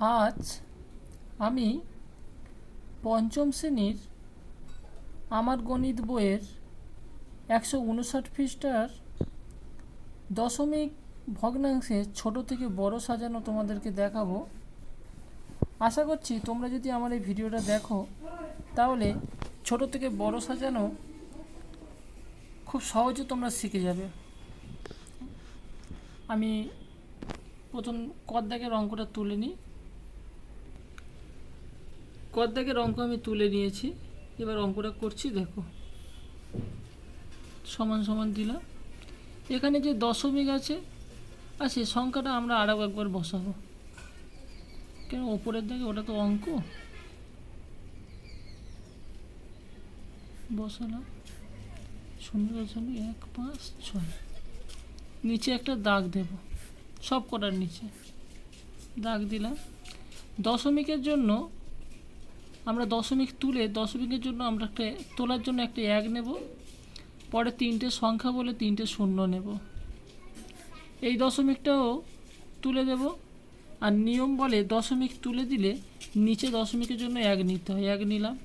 আজ আমি পঞ্চম শ্রেণির আমার গণিত বইয়ের একশো উনষাট পৃষ্ঠার দশমিক ভগ্নাংশে ছোট থেকে বড় সাজানো তোমাদেরকে দেখাবো। আশা করছি তোমরা যদি আমার এই ভিডিওটা দেখো, তাহলে ছোট থেকে বড় সাজানো খুব সহজে তোমরা শিখে যাবে। আমি প্রথম কদ্দাকের অঙ্কটা তুলে নিই। কদ্দাকের অঙ্ক আমি তুলে নিয়েছি। এবার অঙ্কটা করছি, দেখো। সমান সমান দিলাম। এখানে যে দশমিক আছে, আর সেই সংখ্যাটা আমরা আরও একবার বসাবো। কেন ওপরের দিকে? ওটা তো অঙ্ক। বসালাম। শূন্য দশমিক এক পাঁচ ছয়। নিচে একটা দাগ দেব। সব কটার নিচে। দাগ দিলাম। দশমিকের জন্য আমরা দশমিক তুলে দশমিকের জন্য আমরা একটা তোলার জন্য একটা এক নেব, পরে তিনটে সংখ্যা বলে তিনটে শূন্য নেব। এই দশমিকটাও তুলে দেব, আর নিয়ম বলে দশমিক তুলে দিলে নিচে দশমিকের জন্য এক নিতে হয়, এক নিলাম।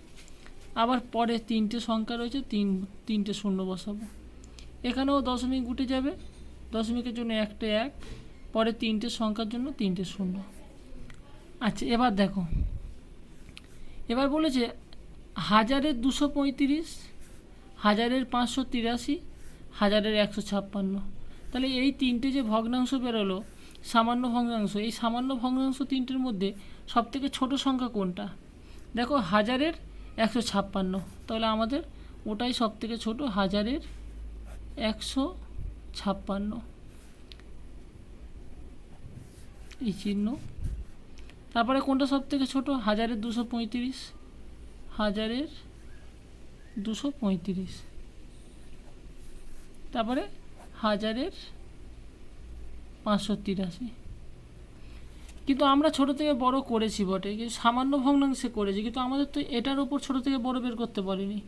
আবার পরে তিনটে সংখ্যা রয়েছে, তিন, তিনটে শূন্য বসাবো। এখানেও দশমিক উঠে যাবে, দশমিকের জন্য একটা এক, পরে তিনটে সংখ্যার জন্য তিনটে শূন্য। আচ্ছা এবার দেখো। এবার বলেছে হাজারের দুশো পঁয়ত্রিশ, হাজারের পাঁচশো তিরাশি, হাজারের একশো ছাপ্পান্ন। তাহলে এই তিনটে যে ভগ্নাংশ বেরোলো, সামান্য ভগ্নাংশ, এই সামান্য ভগ্নাংশ তিনটের মধ্যে সবথেকে ছোট সংখ্যা কোনটা? দেখো, হাজারের একশো ছাপ্পান্ন। তাহলে আমাদের ওটাই সবথেকে ছোট, হাজারের একশো ছাপ্পান্ন। এই চিহ্ন তারপরে কোনটা সব থেকে ছোটো? হাজারের দুশো পঁয়ত্রিশ। হাজারের দুশো পঁয়ত্রিশ। তারপরে হাজারের পাঁচশো তিরাশি। কিন্তু আমরা ছোট থেকে বড় করেছি বটে, কিন্তু সামান্য ভগ্নাংশে করেছি, কিন্তু আমাদের তো এটার ওপর ছোট থেকে বড় বের করতে পারিনি।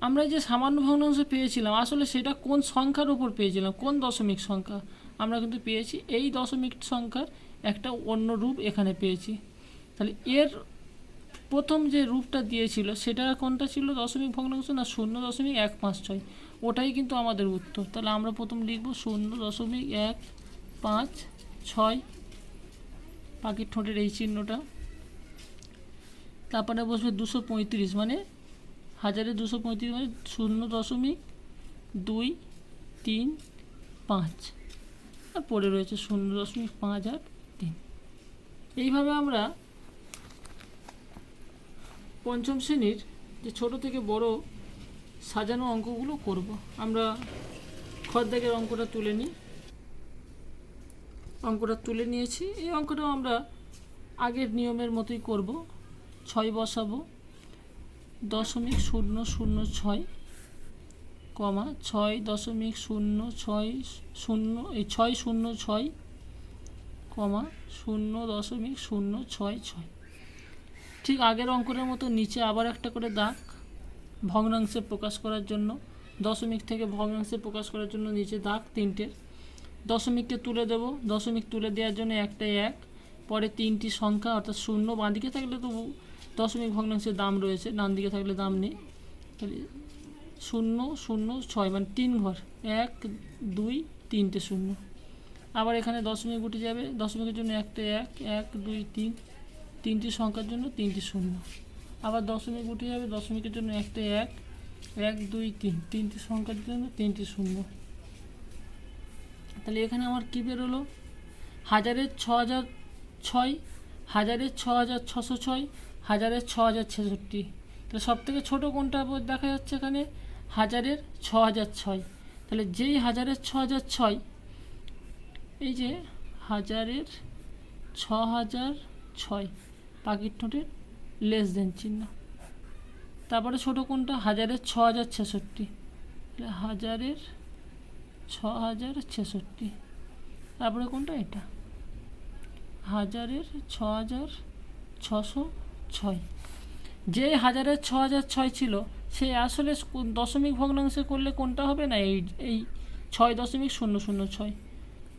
আমরা যে সামান্য ভগ্নাংশ পেয়েছিলাম, আসলে সেটা কোন সংখ্যার উপর পেয়েছিলাম? কোন দশমিক সংখ্যা? আমরা কিন্তু পেয়েছি এই দশমিক সংখ্যার একটা অন্য রূপ এখানে পেয়েছি। তাহলে এর প্রথম যে রূপটা দিয়েছিল, সেটা কোনটা ছিল? দশমিক ভগ্নাংশ না শূন্য দশমিক এক পাঁচ ছয়? ওটাই কিন্তু আমাদের উত্তর। তাহলে আমরা প্রথম লিখব শূন্য দশমিক এক পাঁচ ছয়। পাখির ঠোঁটের এই চিহ্নটা। তারপরে বসবে দুশো পঁয়ত্রিশ মানে হাজারে দুশো পঁয়ত্রিশ মানে শূন্য দশমিক দুই তিন পাঁচ। আর পড়ে রয়েছে শূন্য দশমিক পাঁচ আট। তিন এইভাবে আমরা পঞ্চম শ্রেণির যে ছোট থেকে বড় সাজানো অঙ্কগুলো করব। আমরা খদ্দাকের অঙ্কটা তুলে নিই। অঙ্কটা তুলে নিয়েছি। এই অঙ্কটাও আমরা আগের নিয়মের মতোই করব। ছয় বসাবো। দশমিক শূন্য শূন্য ছয় কমা ছয় দশমিক শূন্য ছয় শূন্য এই ছয় শূন্য ছয় কমা শূন্য দশমিক শূন্য ছয় ছয়। ঠিক আগের অঙ্কটার মতো নিচে আবার একটা করে দাগ ভগ্নাংশে প্রকাশ করার জন্য, দশমিক থেকে ভগ্নাংশে প্রকাশ করার জন্য নিচে দাগ তিনটে দশমিককে তুলে দেব, দশমিক তুলে দেওয়ার জন্য একটা এক, পরে তিনটি সংখ্যা অর্থাৎ শূন্য বাঁ দিকে থাকলে তো দশমিক ভগ্নাংশের দাম রয়েছে ডান দিকে থাকলে দাম নেই। শূন্য শূন্য, ছয় মানে তিন ঘর, এক, দুই, তিনটে শূন্য। আবার এখানে দশমিক উঠে যাবে। দশমিকের জন্য একটা এক এক, দুই, তিন। তিনটি সংখ্যার জন্য তিনটি শূন্য। আবার দশমিক উঠে যাবে, দশমিকের জন্য একটা এক এক, দুই, তিন। তিনটি সংখ্যার জন্য তিনটি শূন্য। তাহলে এখানে আমার কী বেরোলো হাজারের ছ হাজার ছয়, হাজারের ছ হাজার ছশো ছয়, হাজারের ছ হাজার ছেষট্টি। তাহলে সব থেকে ছোটো কোনটা দেখা যাচ্ছে এখানে? হাজারের ছ হাজার ছয়। তাহলে যেই হাজারের ছ হাজার ছয় এই যে হাজারের ছ হাজার ছয় পাখির ঠোঁটের লেস দেন চিহ্ন। তারপরে ছোটো কোনটা? হাজারের ছ হাজার ছেষট্টি হাজারের ছ হাজার ছেষট্টি। তারপরে কোনটা? এটা। হাজারের ছ হাজার ছশো ছয়। যে হাজারের ছ হাজার ছয় ছিল, সে আসলে দশমিক ভগ্নাংশে করলে কোনটা হবে না? এই এই ছয় দশমিক শূন্য শূন্য ছয়।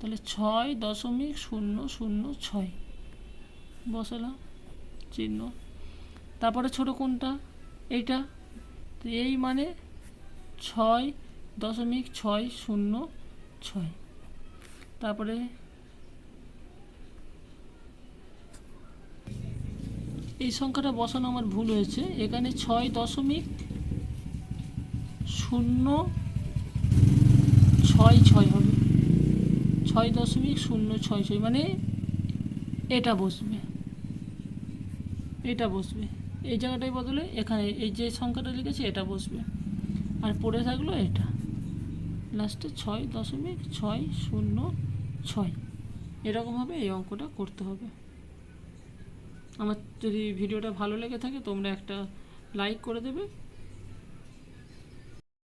তাহলে ছয় দশমিক শূন্য শূন্য ছয়। বসালাম চিহ্ন। তারপরে ছোট কোনটা? এইটা। এই মানে ছয় দশমিক ছয় শূন্য ছয়। তারপরে এই সংখ্যাটা বসানো আমার ভুল হয়েছে। এখানে ছয় দশমিক শূন্য ছয় ছয় হবে। ছয় দশমিক শূন্য ছয় ছয় মানে এটা বসবে। এটা বসবে। এই জায়গাটায় বদলে এখানে এই যে সংখ্যাটা লিখেছি, এটা বসবে। আর পড়ে থাকল এটা। লাস্টে ছয় দশমিক ছয় শূন্য ছয়। এরকমভাবে এই অঙ্কটা করতে হবে। আমার যদি ভিডিওটা ভালো লেগে থাকে, তোমরা একটা লাইক করে দেবে।